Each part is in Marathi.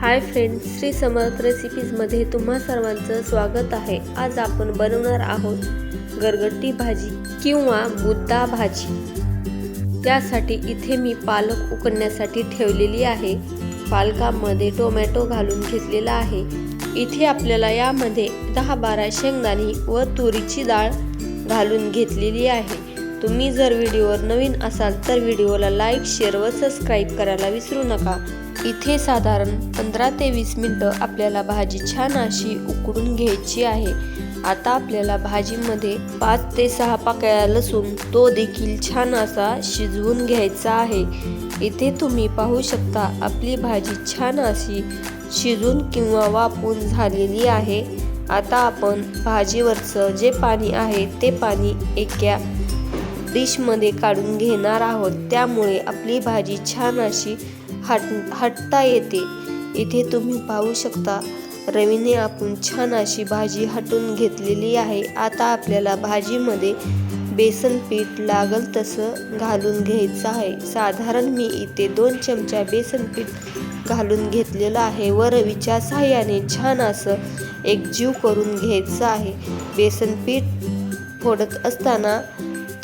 हाय फ्रेंड्स श्री समर्थ रेसिपीजमध्ये तुम्हा सर्वांचं स्वागत आहे. आज आपण बनवणार आहोत गरगट्टी भाजी किंवा बुद्धा भाजी. त्यासाठी इथे मी पालक उकडण्यासाठी ठेवलेली आहे. पालकामध्ये टोमॅटो घालून घेतलेला आहे. इथे आपल्याला यामध्ये दहा बारा शेंगदाणी व तुरीची डाळ घालून घेतलेली आहे. तुम्ही जर व्हिडिओवर नवीन असाल तर व्हिडिओला लाईक शेअर व सबस्क्राईब करायला विसरू नका. इथे साधारण पंधरा ते वीस मिनटं आपल्याला भाजी छान अशी उकडून घ्यायची आहे. आता आपल्याला भाजीमध्ये पाच ते सहा पाकळ्या लसूण तो देखील छान असा शिजवून घ्यायचा आहे. इथे तुम्ही पाहू शकता आपली भाजी छान अशी शिजून किंवा वापून झालेली आहे. आता आपण भाजीवरचं जे पाणी आहे ते पाणी एका डिशमध्ये काढून घेणार आहोत. त्यामुळे आपली भाजी छान अशी हट हटता येते. इथे तुम्ही पाहू शकता रवीने आपण छान अशी भाजी हटून घेतलेली आहे. आता आपल्याला भाजीमध्ये बेसन पीठ लागल तसं घालून घ्यायचं आहे. साधारण मी इथे दोन चमचा बेसन पीठ घालून घेतलेलं आहे व रवीच्या साह्याने छान असं एकजीव करून घ्यायचं आहे. बेसन पीठ फोडत असताना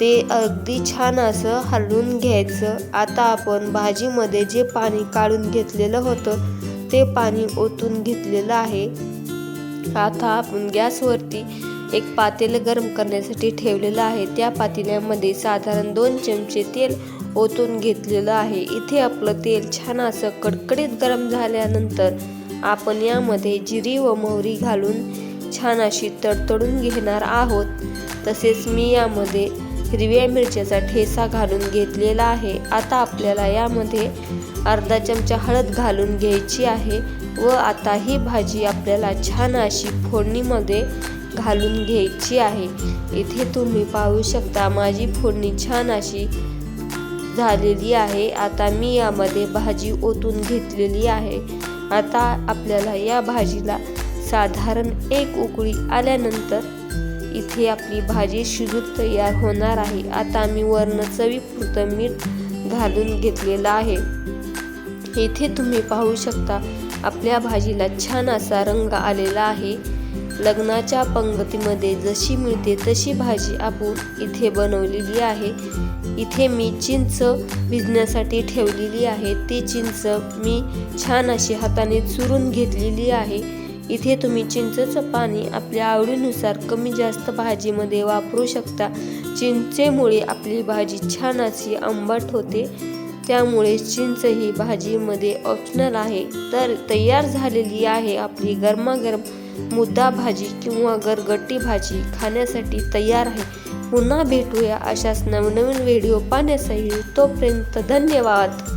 ते अगदी छान असं हलवून घ्यायचं. आता आपण भाजीमध्ये जे पाणी काढून घेतलेलं होतं ते पाणी ओतून घेतलेलं आहे. आता आपण गॅसवरती एक पातेलं गरम करण्यासाठी ठेवलेलं आहे. त्या पातेल्यामध्ये साधारण दोन चमचे तेल ओतून घेतलेलं आहे. इथे आपलं तेल छान असं कडकडीत गरम झाल्यानंतर आपण यामध्ये जिरी व मोहरी घालून छान अशी तडतडून घेणार आहोत. तसेच मी यामध्ये हिरव्या मिरच्याचा ठेसा घालून घेतलेला आहे. आता आपल्याला यामध्ये अर्धा चमचा हळद घालून घ्यायची आहे व आता ही भाजी आपल्याला छान अशी फोडणीमध्ये घालून घ्यायची आहे. इथे तुम्ही पाहू शकता माझी फोडणी छान अशी झालेली आहे. आता मी यामध्ये भाजी ओतून घेतलेली आहे. आता आपल्याला या भाजीला साधारण एक उकळी आल्यानंतर इथे आपली भाजी शिजून तयार होणार आहे. आता मी वरण चवीपुरतं मीठ घालून घेतलेलं आहे. इथे तुम्ही पाहू शकता आपल्या भाजीला छान असा रंग आलेला आहे. लग्नाच्या पंगतीमध्ये जशी मिळते तशी भाजी आपण इथे बनवलेली आहे. इथे मी चिंच भिजण्यासाठी ठेवलेली आहे. ती चिंच मी छान अशी हाताने चुरून घेतलेली आहे. इथे तुम्ही चिंचेचं पाणी आपल्या आवडीनुसार कमी जास्त भाजीमध्ये वापरू शकता. चिंचेमुळे आपली भाजी छान अशी आंबट होते. त्यामुळे चिंच ही भाजीमध्ये ऑप्शनल आहे. तर तयार झालेली आहे आपली गरमागरम मुद्दा भाजी किंवा गरगट्टी भाजी खाण्यासाठी तयार आहे. पुन्हा भेटूया अशाच नवनवीन व्हिडिओ पाहण्यासाठी तोपर्यंत धन्यवाद.